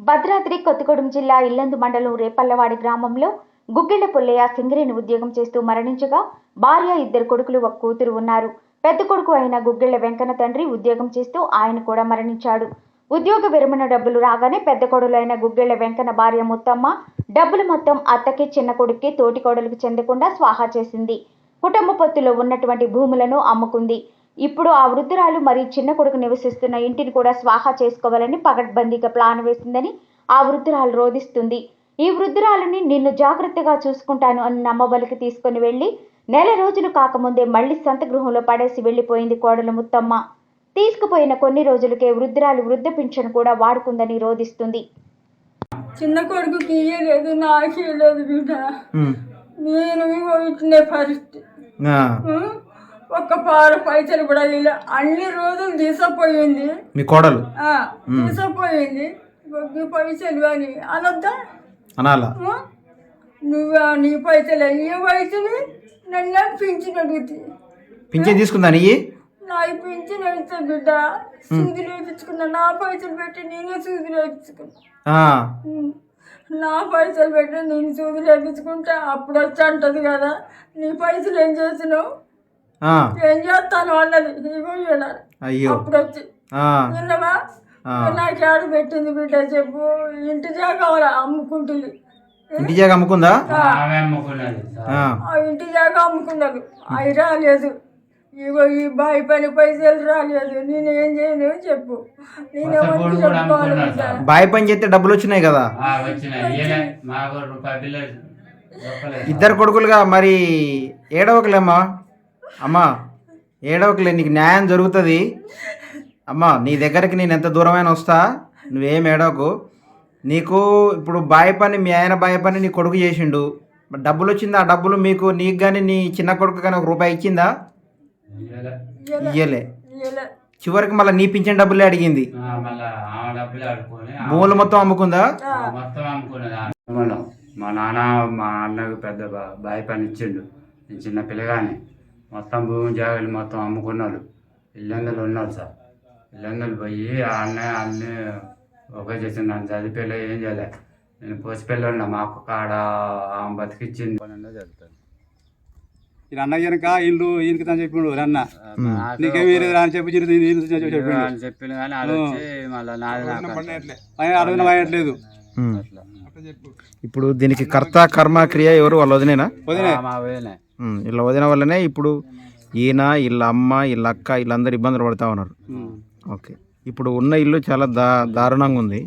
భద్రాద్రి కొత్తగూడెం జిల్లా ఇల్లందు మండలం రేపల్లవాడి గ్రామంలో గుగ్గిళ్ళ పుల్లయ్య సింగరేణి ఉద్యోగం చేస్తూ మరణించగా భార్య ఇద్దరు కొడుకులు ఒక కూతురు ఉన్నారు. పెద్ద కొడుకు అయిన గుగ్గిళ్ళ వెంకన్న తండ్రి ఉద్యోగం చేస్తూ ఆయన కూడా మరణించాడు. ఉద్యోగ విరమణ డబ్బులు రాగానే పెద్ద కొడులైన గుగ్గిళ్ళ వెంకన్న భార్య ముత్తమ్మ డబ్బులు మొత్తం అత్తకి చిన్న కొడుక్కి తోటి కోడలకు చెందకుండా స్వాహా చేసింది. కుటుంబ పొత్తులో ఉన్నటువంటి భూములను అమ్ముకుంది. ఇప్పుడు ఆ వృద్ధురాలు మరి చిన్న కొడుకు నివసిస్తున్న ఇంటిని కూడా స్వాహా చేసుకోవాలని పగడ్బందీగా ప్లాన్ వేసిందని ఆ వృద్ధురాలు రోధిస్తుంది. ఈ వృద్ధురాలని నిన్ను జాగ్రత్తగా చూసుకుంటాను అని నమ్మబలికి తీసుకుని వెళ్ళి నెల రోజులు కాకముందే మళ్ళీ సొంత గృహంలో పడేసి వెళ్ళిపోయింది కోడలు ముత్తమ్మ. తీసుకుపోయిన కొన్ని రోజులకే వృద్ధురాలు వృద్ధ పింఛను కూడా వాడుకుందని రోధిస్తుంది. చిన్న కొడుకుకి ఇయ్యలేదు నాకు బిడ్డ. నేను పరిస్థితి? ఒక్క పార పైసలు కూడా ఇలా అన్ని రోజులు తీసుకుపోయింది మీ కోడలు? ఆ, తీసుకుపోయింది ఇగో ఈ పైసలు అని. అనొద్దా? అనాలా? నువ్వు నీ పైసలు ఏ పైసలు నన్ను పింఛన్ అడుగుతుంది పింఛన్ తీసుకుందా నీ నా పింఛన్ అయితే బిడ్డ? సూదులు వేయించుకున్నా నా పైసలు పెట్టి నేనే సూదులు వేయించుకున్నా ఆ. ఉమ్. నా పైసలు పెట్టి నేను సూదులు వేయించుకుంటే అప్పుడు వచ్చి అంటది కదా. నీ పైసలు ఏం చేసినావు. ఏం చేస్తాను అన్నది. వినాలి. అయ్యో. అప్పుడు వచ్చి. విన్నవా. నాకు ఆడ పెట్టింది బిడ్డ చెప్పు. ఇంటి జాగా అమ్ముకుంటుంది. ఇంటి జాగా అమ్ముకుందా? అమ్ముకున్నది ఇంటి జాగా అమ్ముకున్నారు అవి రాలేదు. ఇగో ఈ బాయి పని పైసలు రాలేదు. నేను ఏం చేయను చెప్పు. నేను. బాయ్ పని చేస్తే డబ్బులు వచ్చినాయి కదా. ఇద్దరు కొడుకులుగా మరి ఏడవకలేమ్మా అమ్మా ఏడవకలే నీకు న్యాయం జరుగుతుంది. అమ్మా నీ దగ్గరికి నేను ఎంత దూరమైనా వస్తా నువ్వేం ఏడవకు. నీకు ఇప్పుడు బాయ్ పని మీ ఆయన బాయ్ పని నీ కొడుకు చేసిండు. డబ్బులు వచ్చిందా? ఆ డబ్బులు మీకు నీకు కానీ నీ చిన్న కొడుకు కానీ ఒక రూపాయి ఇచ్చిందా? ఇయ్యలే. ఇయ్యలే. ఇయ్యలే. చివరికి మళ్ళీ నీ పింఛన్ డబ్బులే అడిగింది. భూములు మొత్తం అమ్ముకుందా? మా నాన్న మా అన్నకు పెద్ద బా- బావి పని ఇచ్చిండు. నేను చిన్న పిల్లగాని మొత్తం భూమి జాగాలు మొత్తం అమ్ముకున్నారు. ఇల్లందరూ ఉన్నారు సార్. ఇల్లందరూ పోయి ఆ అన్నయ్య అన్నీ ఒకే చేసింది నన్ను చదివిపోలే ఏం చేయలే. నేను పోసిపిల్ల ఉన్నా మా అక్క కాడ ఆమె బతికిచ్చింది. చదువుతాను ఈయన అన్న కనుక ఇల్లు ఈయనకి తను చెప్పిండు అన్న నీకేం వేరే అని చెప్పి చెప్పిండు. చెప్పిండు. కానీ అడగన. అట్లా. ఇప్పుడు దీనికి కర్త కర్మ క్రియ ఎవరు? వాళ్ళ వదినేనా? వీళ్ళ వదిన వల్లనే ఇప్పుడు ఈయన వీళ్ళ అమ్మ వీళ్ళ అక్క వీళ్ళందరూ ఇబ్బందులు పడతా ఉన్నారు. ఓకే. ఇప్పుడు ఉన్న ఇల్లు చాలా దా దారుణంగా ఉంది.